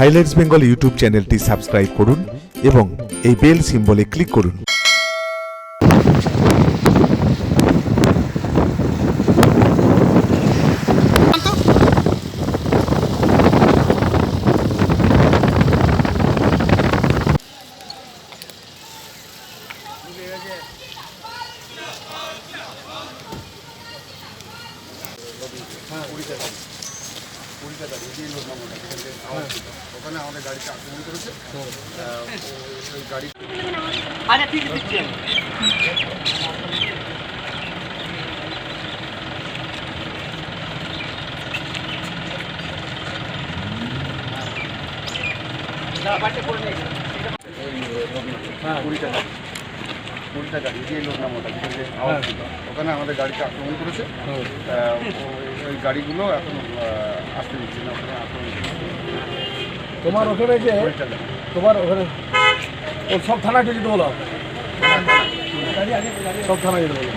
Highlights Bengal YouTube চ্যানেলটি subscribe করুন এবং এই বেল সিম্বলে ক্লিক করুন। ওখানে আমাদের গাড়িতে আক্রমণ করেছে। ও- ওই গাড়ি আচ্ছা ঠিক আছে। ওখানে আমাদের গাড়িতে আক্রমণ করেছে। ও- ওই গাড়িগুলো এখন তোমার ওখানে যে তোমার ওখানে ও সব থানায় যেতে বলো। সব থানায় যেতে বলো।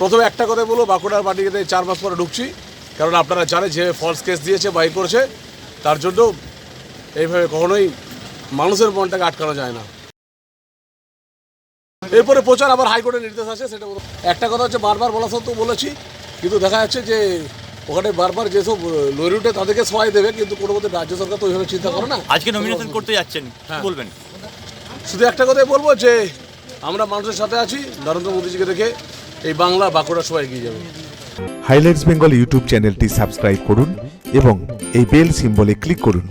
প্রথমে একটা কথা বলব বাঁকুড়ার মাটিতে চার মাস পরে ঢুকছি। কারণ আপনারা জানেন যে ফলস কেস দিয়েছে বাই করেছে। তার জন্য এইভাবে কখনোই মানুষের মনটাকে আটকানো যায় না। এরপরে প্রচার আবার হাইকোর্টের নির্দেশ আছে সেটা। একটা কথা হচ্ছে বারবার বলা সত্ত্বেও বলেছি কিন্তু দেখা যাচ্ছে যে ওখানে বারবার যেসব লরি উঠে তাদেরকে সবাই দেবে কিন্তু কোনো মধ্যে রাজ্য সরকার তো ওইভাবে চিন্তা করে না। আজকে নমিনেশন করতে যাচ্ছেন হ্যাঁ। বলবেন? শুধু একটা কথাই বলব যে আমরা মানুষের সাথে আছি, নরেন্দ্র মোদীজিকে দেখে এই বাংলা বাঁকুড়া সবাই এগিয়ে যাবে। হাইলাইটস বেঙ্গল ইউটিউব চ্যানেলটি সাবস্ক্রাইব করুন এবং এই বেল সিম্বলে ক্লিক করুন।